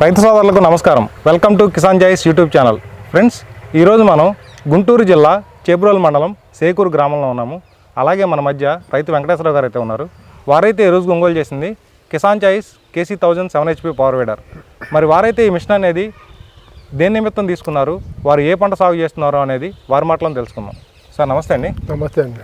రైతు సోదరులకు నమస్కారం. Welcome to Kisan choice YouTube channel. Friends ఈరోజు మనం గుంటూరు జిల్లా చేబ్రోల్ మండలం సేకూరు గ్రామంలో ఉన్నాము. అలాగే మన మధ్య రైతు వెంకటేశ్వరరావు గారు అయితే ఉన్నారు. వారైతే ఈరోజు కొనుగోలు చేసింది Kisan choice KC thousand seven HP power weeder. మరి వారైతే ఈ మిషన్ అనేది దేని నిమిత్తం తీసుకున్నారు? వారు ఏ పంట సాగు చేస్తున్నారు అనేది వారి మాటలను తెలుసుకుందాం. సార్ నమస్తే అండి. నమస్తే అండి.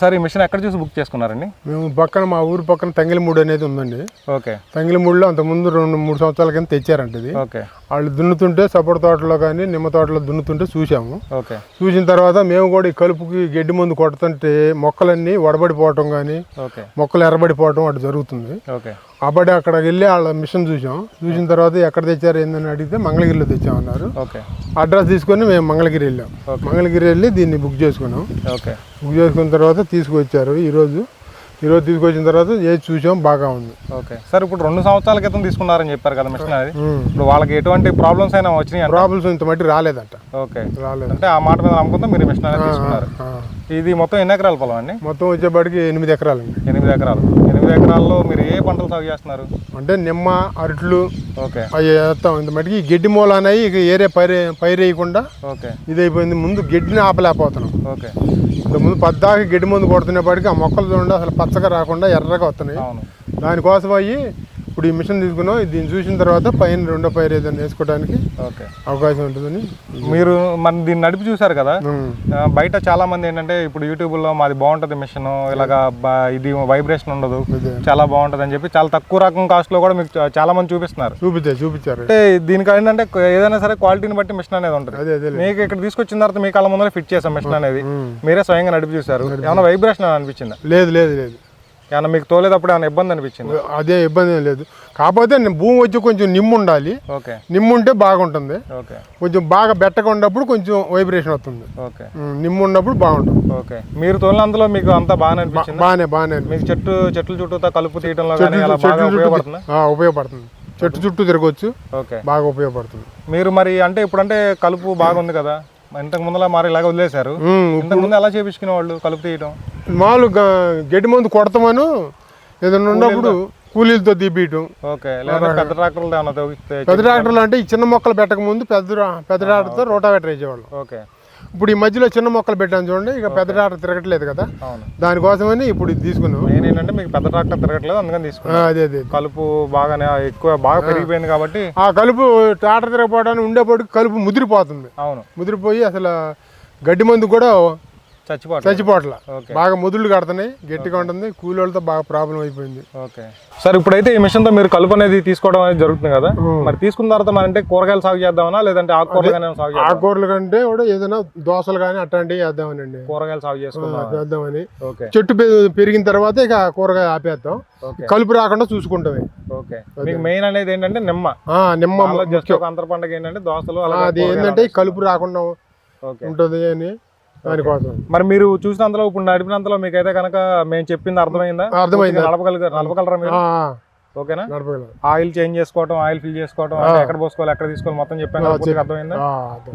సార్ ఈ మిషన్ ఎక్కడ చూసి బుక్ చేసుకున్నారండి? మేము పక్కన మా ఊరు పక్కన తంగిలిమూడు అనేది ఉందండి. ఓకే. తంగిలిమూడులో అంత ముందు రెండు మూడు సంవత్సరాల కింద తెచ్చారంట ఇది. ఓకే. వాళ్ళు దున్నుతుంటే సపోటా తోటలో కానీ నిమ్మ తోటలో దున్నుతుంటే చూసాము. ఓకే. చూసిన తర్వాత మేము కూడా ఈ కలుపుకి గడ్డి ముందు కొడుతుంటే మొక్కలన్నీ వడబడిపోవటం కానీ ఓకే. మొక్కలు ఎర్రబడిపోవటం అటు జరుగుతుంది. ఓకే. కాబట్టి అక్కడికి వెళ్ళి వాళ్ళ మిషన్ చూసాం. చూసిన తర్వాత ఎక్కడ తెచ్చారు ఏందని అడిగితే మంగళగిరిలో తెచ్చామన్నారు. ఓకే. అడ్రస్ తీసుకొని మేము మంగళగిరి వెళ్ళాం. మంగళగిరి వెళ్ళి దీన్ని బుక్ చేసుకున్నాం. ఓకే. బుక్ చేసుకున్న తర్వాత తీసుకొచ్చారు. ఈరోజు ఈరోజు తీసుకొచ్చిన తర్వాత ఏది చూసాం బాగా ఉంది. ఓకే. సార్ ఇప్పుడు రెండు సంవత్సరాల క్రితం తీసుకున్నారని చెప్పారు కదా మిషన్ అది. ఇప్పుడు వాళ్ళకి ఎటువంటి ప్రాబ్లమ్స్ అయినా వచ్చినాయి? ప్రాబ్లమ్స్ ఇంత మట్టి రాలేదంట. ఓకే. రాలేదు. అంటే ఆ మాట మీద నమ్మకంతో మీరు మిషన్ అనేది తీసుకున్నారు. ఇది మొత్తం ఎన్ని ఎకరాల పొలం అండి? మొత్తం వచ్చేపాటికి ఎనిమిది ఎకరాలండి. ఎనిమిది ఎకరాలు. ఎనిమిది ఎకరాల్లో మీరు ఏ పంటలు సాగు చేస్తున్నారు? అంటే నిమ్మ అరట్లు ఓకే. అవి వేస్తాం. ఇంత మట్టికి ఈ గడ్డి మూల అనేవి ఇక ఏరే పైరు పైరేయకుండా ఓకే. ఇది అయిపోయింది ముందు గడ్డిని ఆపలేకపోతున్నాం. ఓకే. ముందు పద్దాకి గడ్డి ముందు కొడుతున్నప్పటికీ ఆ మొక్కలు చూడండి అసలు పచ్చగా రాకుండా ఎర్రగా వస్తున్నాయి. దానికోసం అయ్యి ఇప్పుడు ఈ మిషన్ తీసుకున్నాం. దీన్ని చూసిన తర్వాత పైన రెండో పైరు ఏదైనా వేసుకోవడానికి ఓకే. అవకాశం ఉంటుందని మీరు మన దీన్ని నడిపి చూసారు కదా? బయట చాలా మంది ఏంటంటే ఇప్పుడు యూట్యూబ్లో మాది బాగుంటుంది మిషన్. ఇలాగా ఇది వైబ్రేషన్ ఉండదు. చాలా బాగుంటుంది అని చెప్పి చాలా తక్కువ రకం కాస్ట్లో కూడా మీకు చాలా మంది చూపిస్తున్నారు. చూపించారు చూపించారు. అంటే దీనికి ఏంటంటే ఏదైనా సరే క్వాలిటీని బట్టి మిషన్ అనేది ఉంటుంది. మీకు ఇక్కడ తీసుకొచ్చిన తర్వాత మీ కళ్ళ ముందర ఫిట్ చేసాం మిషన్ అనేది. మీరే స్వయంగా నడిపి చూసారు ఏమైనా వైబ్రేషన్ అనిపించిందా? లేదు లేదు లేదు. ఏమైనా మీకు తోలేటప్పుడు ఏమైనా ఇబ్బంది అనిపించింది? అదే ఇబ్బంది ఏం లేదు. కాకపోతే భూమి వచ్చి కొంచెం నిమ్ము ఉండాలి ఓకే. నిమ్ము ఉంటే బాగుంటుంది. ఓకే. కొంచెం బాగా బెట్టగా ఉన్నప్పుడు కొంచెం వైబ్రేషన్ వస్తుంది. ఓకే. నిమ్ము ఉన్నప్పుడు బాగుంటుంది. ఓకే. మీరు తోలినంతలో మీకు అంతా బాగానే అనిపించింది? బాగానే బాగానే మీకు చెట్టు చెట్లు చుట్టూతా కలుపు తీయడంలో కానీ చెట్లు అలా బాగా ఉపయోగపడుతుంది? చుట్టూ ఉపయోగపడుతుంది. చెట్టు చుట్టూ తిరగవచ్చు ఓకే. బాగా ఉపయోగపడుతుంది. మీరు మరి అంటే ఇప్పుడంటే కలుపు బాగుంది కదా. ఇంతకు ముందులా మరి ఇలాగ వదిలేశారు. ఇంతకు ముందు ఎలా చేపించుకునే వాళ్ళు కలుపు తీయడం మామూలుగా గడ్డి మందు కొడతామను. ఏదైనా ఉన్నప్పుడు కూలీలతో? లేదా పెద్ద ట్రాక్టర్లు పెద్ద ట్రాక్టర్లు అంటే ఈ చిన్న మొక్కలు పెట్టక ముందు పెద్ద పెద్ద ట్రాక్టర్తో రోటావేటర్ వేసేవాళ్ళు. ఓకే. ఇప్పుడు ఈ మధ్యలో చిన్న మొక్కలు పెట్టాను చూడండి ఇక పెద్ద ట్రాక్టర్ తిరగట్లేదు కదా. దానికోసమని ఇప్పుడు ఇది తీసుకున్నాం. ఏంటంటే మీకు పెద్ద ట్రాక్టర్ తిరగట్లేదు అందుకని ఆ, తీసుకున్నాం అదే అదే. కలుపు బాగానే ఎక్కువ బాగా పెరిగిపోయింది కాబట్టి ఆ కలుపు ట్రాక్టర్ తిరగపోవడానికి ఉండేప్పటికి కలుపు ముదిరిపోతుంది. అవును. ముదిరిపోయి అసలు గడ్డి మందు కూడా ఓకే. బాగా ముదుళ్ళు కడుతున్నాయి గట్టిగా ఉంటుంది కూలీలతో బాగా ప్రాబ్లం అయిపోయింది. ఓకే. సార్ ఇప్పుడైతే ఈ మిషన్తో మీరు కలుపు అనేది తీసుకోవడం అనేది జరుగుతుంది కదా? మరి తీసుకున్న తర్వాత మన అంటే కూరగాయలు సాగు చేద్దామనా లేదంటే ఆకుకూరలు సాగు ఆకుకూరల కంటే కూడా ఏదైనా దోసలు కానీ అట్లాంటివి వేద్దామనండి కూరగాయలు సాగు చేసుకుందాం వేద్దామని ఓకే. చెట్టు పెరిగిన తర్వాత ఇక కూరగాయ ఆపేద్దాం. కలుపు రాకుండా ఓకే. మీకు మెయిన్ అనేది ఏంటంటే నిమ్మ. నిమ్మ జస్ట్ ఒక అంతర పండుగ ఏంటంటే అలా అది ఏంటంటే కలుపు రాకుండా ఉంటుంది అని. దానికోసం మరి మీరు చూసినంతలో ఇప్పుడు నడిపినంతలో మీకైతే కనుక మేము చెప్పింది అర్థమైందా? అర్థమైంది. పూర్తిగా నడపగలిగారు నడపగలరా మీరు? ఓకేనా? ఆయిల్ చేంజ్ చేసుకోవడం ఆయిల్ ఫిల్ చేసుకోవడం అంటే ఎక్కడ పోసుకోవాలి ఎక్కడ తీసుకోవాలి మొత్తం చెప్పాను అర్థమైందా.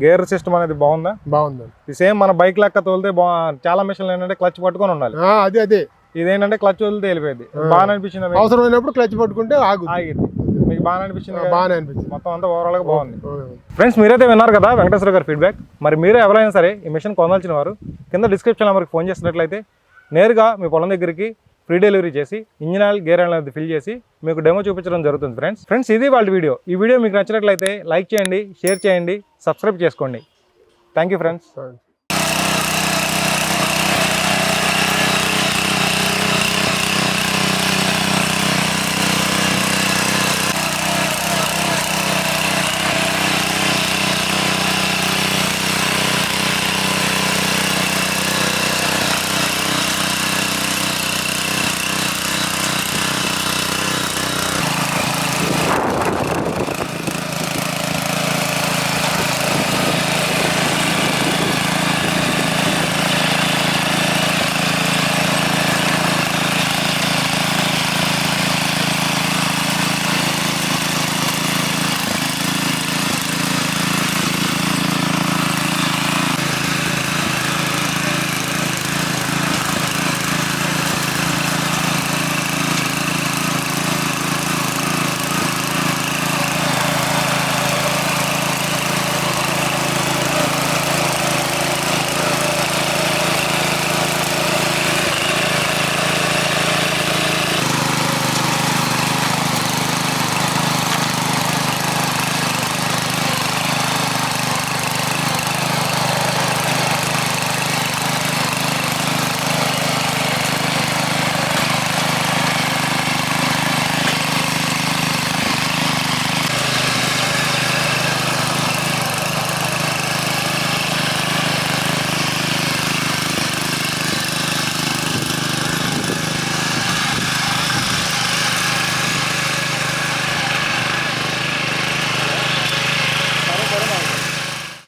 గేర్ సిస్టమ్ అనేది బాగుందా? బాగుంది. సేమ్ మన బైక్ లెక్క తోలితే చాలా మిషన్లు ఏంటంటే క్లచ్ పట్టుకొని ఉండాలి. అదే అదే. ఇదేంటంటే క్లచ్ వదిలితే వెళ్ళిపోయింది. బాగా అనిపించింది మీకు? అవసరమైనప్పుడు క్లచ్ పట్టుకుంటే ఆగు ఆగింది మీకు బాగా అనిపించింది? బాగానే అనిపించింది. మొత్తం అంతా ఓవరాల్గా బాగుంది. ఫ్రెండ్స్ మీరైతే విన్నారు కదా వెంకటేశ్వర గారి ఫీడ్బ్యాక్ మరి మీరు ఎవరైనా సరే ఈ మిషన్ కొనాల్సిన వారు కింద డిస్క్రిప్షన్ నెంబర్కి ఫోన్ చేసినట్లయితే నేరుగా మీ పొలం దగ్గరికి ఫ్రీ డెలివరీ చేసి ఇంజిన్ ఆయిల్ గేర్ ఆయిల్ అనేది ఫిల్ చేసి మీకు డెమో చూపించడం జరుగుతుంది ఫ్రెండ్స్ ఫ్రెండ్స్ ఇది వాళ్ళ వీడియో ఈ వీడియో మీకు నచ్చినట్లయితే లైక్ చేయండి షేర్ చేయండి సబ్స్క్రైబ్ చేసుకోండి. Thank you friends.